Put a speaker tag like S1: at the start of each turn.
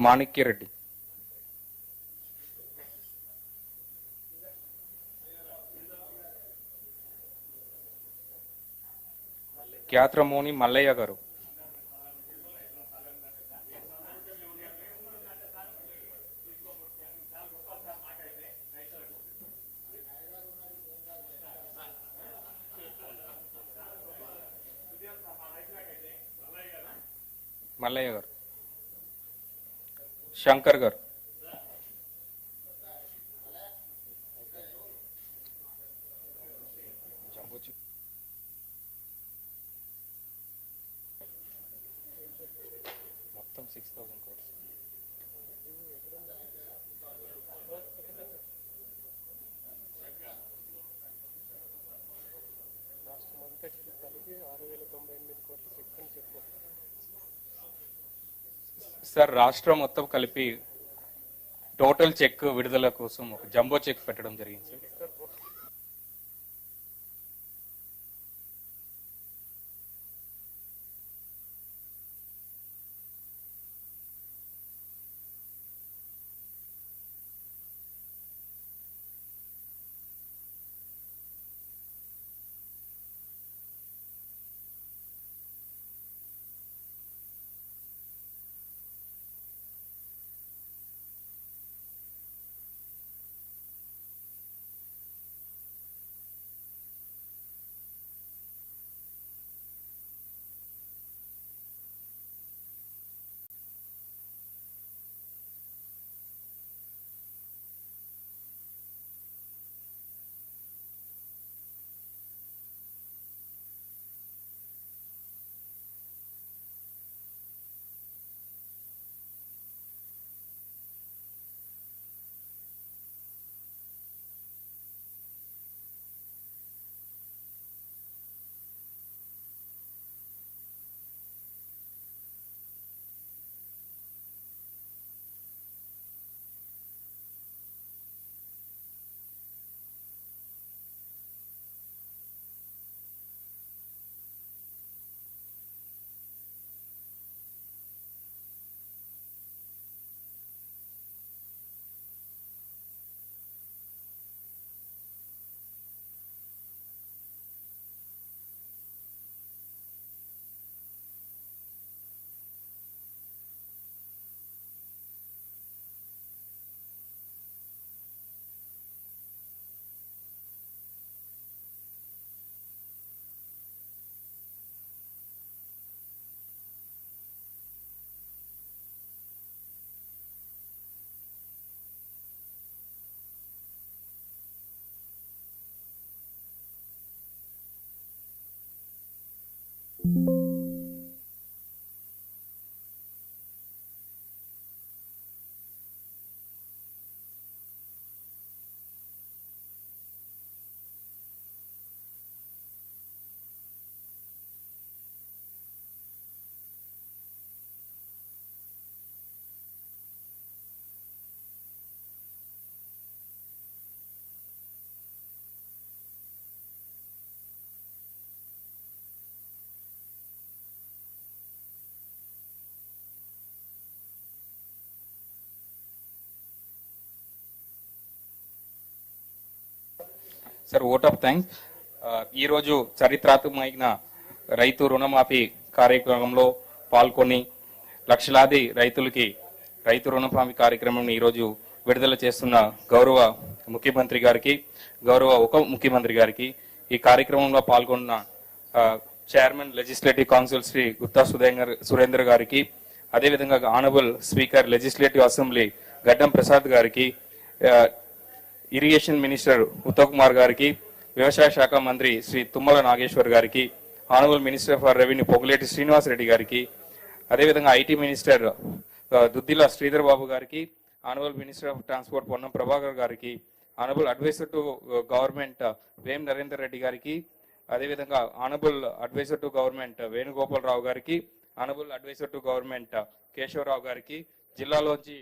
S1: మాణిక్యరెడ్డి. క్యాత్రమోని మల్లయ్య గారు. మల్లయ్య గారు శంకర్ గారు మొత్తం సిక్స్ థౌసండ్ క్రోర్స్
S2: రాష్ట్రం అంతటికి కలిపి ఆరు వేల తొంభై ఎనిమిది కోట్లు చెక్ అని చెప్పు
S1: సార్ రాష్ట్రం మొత్తం కలిపి టోటల్ చెక్ విడుదల కోసం ఒక జంబో చెక్ పెట్టడం జరిగింది sir.
S2: Thank you.
S1: Sir vote of thanks. ఈరోజు చరిత్రాత్మకమైన రైతు రుణమాఫీ కార్యక్రమంలో పాల్గొని లక్షలాది రైతులకి రైతు రుణమాఫీ కార్యక్రమం ఈరోజు విడుదల చేస్తున్న గౌరవ ముఖ్యమంత్రి గారికి గౌరవ ఉప ముఖ్యమంత్రి గారికి ఈ కార్యక్రమంలో పాల్గొన్న chairman legislative council Shri Gutta Surender Surender గారికి అదేవిధంగా ఆనబుల్ స్పీకర్ లెజిస్లేటివ్ అసెంబ్లీ గడ్డం ప్రసాద్ గారికి ఇరిగేషన్ మినిస్టర్ ఉత్తమ్ కుమార్ గారికి వ్యవసాయ శాఖ మంత్రి శ్రీ తుమ్మల నాగేశ్వర్ గారికి honourable minister for revenue Ponguleti Srinivas Reddy గారికి అదేవిధంగా ఐటీ మినిస్టర్ దుద్దిల శ్రీధర్ బాబు గారికి honourable minister of transport Ponnam Prabhakar గారికి ఆనరబుల్ అడ్వైజర్ టు గవర్నమెంట్ వేం నరేందర్ రెడ్డి గారికి అదేవిధంగా honourable advisor to government Venugopala Rao గారికి honourable advisor to government Keshava Rao గారికి జిల్లాలోంచి